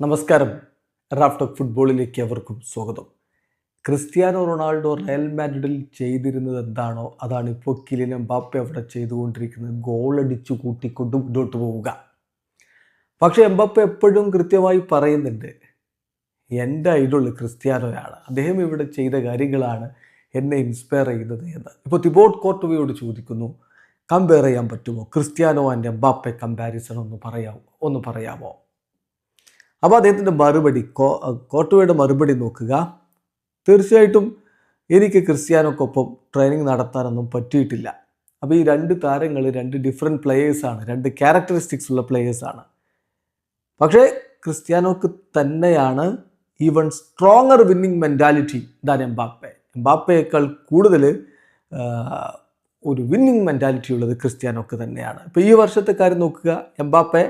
നമസ്കാരം. റാഫ്റ്റോക്ക് ഫുട്ബോളിലേക്ക് അവർക്കും സ്വാഗതം. ക്രിസ്ത്യാനോ റൊണാൾഡോ റയൽ മാഡ്രിഡിൽ ചെയ്തിരുന്നത് എന്താണോ അതാണ് ഇപ്പോൾ കിലിൻ എംബാപ്പെ അവിടെ ചെയ്തുകൊണ്ടിരിക്കുന്നത്. ഗോളടിച്ചു കൂട്ടിക്കൊണ്ട് മുന്നോട്ട് പോവുക. പക്ഷേ എംബാപ്പെ എപ്പോഴും കൃത്യമായി പറയുന്നുണ്ട് എന്റെ ഐഡോൾ ക്രിസ്ത്യാനോയാണ്. അദ്ദേഹം ഇവിടെ ചെയ്ത കാര്യങ്ങളാണ് എന്നെ ഇൻസ്പയർ ചെയ്യുന്നത് എന്ന്. ഇപ്പോൾ തിബോട്ട് കോർട്ടുവയോട് ചോദിക്കുന്നു കമ്പയർ ചെയ്യാൻ പറ്റുമോ? ക്രിസ്ത്യാനോ ആൻഡ് എംബാപ്പെ കമ്പാരിസൺ ഒന്ന് പറയാമോ ഒന്ന് പറയാമോ? അപ്പോൾ അദ്ദേഹത്തിന്റെ മറുപടി കോ കോട്ടുവയുടെ മറുപടി നോക്കുക. തീർച്ചയായിട്ടും എനിക്ക് ക്രിസ്ത്യാനോക്കൊപ്പം ട്രെയിനിങ് നടത്താനൊന്നും പറ്റിയിട്ടില്ല. അപ്പോൾ ഈ രണ്ട് താരങ്ങൾ രണ്ട് ഡിഫറെന്റ് പ്ലെയേഴ്സാണ് രണ്ട് ക്യാരക്ടറിസ്റ്റിക്സ് ഉള്ള പ്ലെയേഴ്സാണ് പക്ഷേ ക്രിസ്ത്യാനോക്ക് തന്നെയാണ് even stronger winning mentality than Mbappe. എംബാപ്പയേക്കാൾ കൂടുതൽ ഒരു വിന്നിങ് മെന്റാലിറ്റി ഉള്ളത് ക്രിസ്ത്യാനോക്ക് തന്നെയാണ്. ഇപ്പോൾ ഈ വർഷത്തെ കാര്യം നോക്കുക എംബാപ്പെ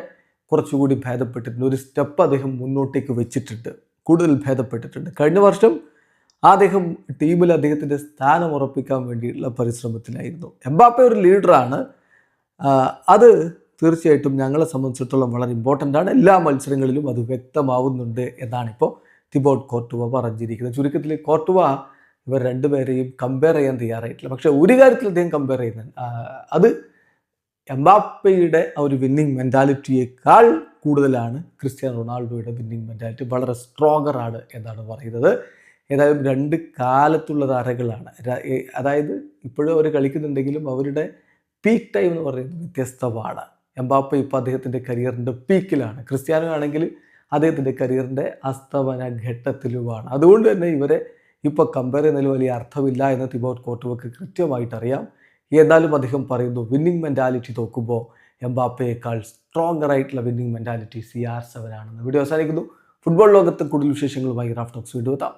കുറച്ചുകൂടി ഭേദപ്പെട്ടിട്ടുണ്ട്. ഒരു സ്റ്റെപ്പ് അദ്ദേഹം മുന്നോട്ടേക്ക് വെച്ചിട്ടുണ്ട്. കൂടുതൽ ഭേദപ്പെട്ടിട്ടുണ്ട്. കഴിഞ്ഞ വർഷം അദ്ദേഹം ടീമിൽ അദ്ദേഹത്തിന്റെ സ്ഥാനം ഉറപ്പിക്കാൻ വേണ്ടിയുള്ള പരിശ്രമത്തിലായിരുന്നു. എംബാപ്പെ ഒരു ലീഡറാണ്. അത് തീർച്ചയായിട്ടും ഞങ്ങളെ സംബന്ധിച്ചിടത്തോളം വളരെ ഇമ്പോർട്ടന്റ് ആണ്. എല്ലാ മത്സരങ്ങളിലും അത് വ്യക്തമാവുന്നുണ്ട് എന്നാണിപ്പോൾ തിബോട്ട് കോർട്ടുവ പറഞ്ഞിരിക്കുന്നത്. ചുരുക്കത്തിൽ കോർട്ടുവ ഇവർ രണ്ടുപേരെയും കമ്പയർ ചെയ്യാൻ തയ്യാറായിട്ടില്ല. പക്ഷേ ഒരു കാര്യത്തിൽ അദ്ദേഹം കമ്പയർ ചെയ്യുന്നുണ്ട്. അത് എംബാപ്പയുടെ ആ ഒരു വിന്നിങ് മെന്റാലിറ്റിയേക്കാൾ കൂടുതലാണ് ക്രിസ്ത്യാനോ റൊണാൾഡോയുടെ വിന്നിങ് മെന്റാലിറ്റി വളരെ സ്ട്രോങ്ങർ ആണ് എന്നാണ് പറയുന്നത്. ഏതായാലും രണ്ട് കാലത്തുള്ള താരങ്ങളാണ്. അതായത് ഇപ്പോഴും അവർ കളിക്കുന്നുണ്ടെങ്കിലും അവരുടെ പീക്ക് ടൈം എന്ന് പറയുന്നത് വ്യത്യസ്തമാണ്. എംബാപ്പ ഇപ്പോൾ അദ്ദേഹത്തിന്റെ കരിയറിന്റെ പീക്കിലാണ് ക്രിസ്ത്യാനോ ആണെങ്കിൽ അദ്ദേഹത്തിന്റെ കരിയറിന്റെ അസ്തമന ഘട്ടത്തിലുമാണ്. അതുകൊണ്ട് തന്നെ ഇവരെ ഇപ്പോൾ കമ്പയർ ചെയ്യുന്നതിൽ വലിയ അർത്ഥമില്ല എന്ന് തിബോട്ട് കോർട്ടുവക്ക് കൃത്യമായിട്ട് അറിയാം എന്നാലും അദ്ദേഹം പറയുന്നു വിന്നിങ് മെന്റാലിറ്റി നോക്കുമ്പോൾ എംബാപ്പയേക്കാൾ സ്ട്രോങ്ങർ ആയിട്ടുള്ള winning mentality C R seven ആണെന്ന്. വീഡിയോ അവസാനിക്കുന്നു. ഫുട്ബോൾ ലോകത്ത് കൂടുതൽ വിശേഷങ്ങളുമായി റാഫ്റ്റോക്സ് വീണ്ടും എത്താം.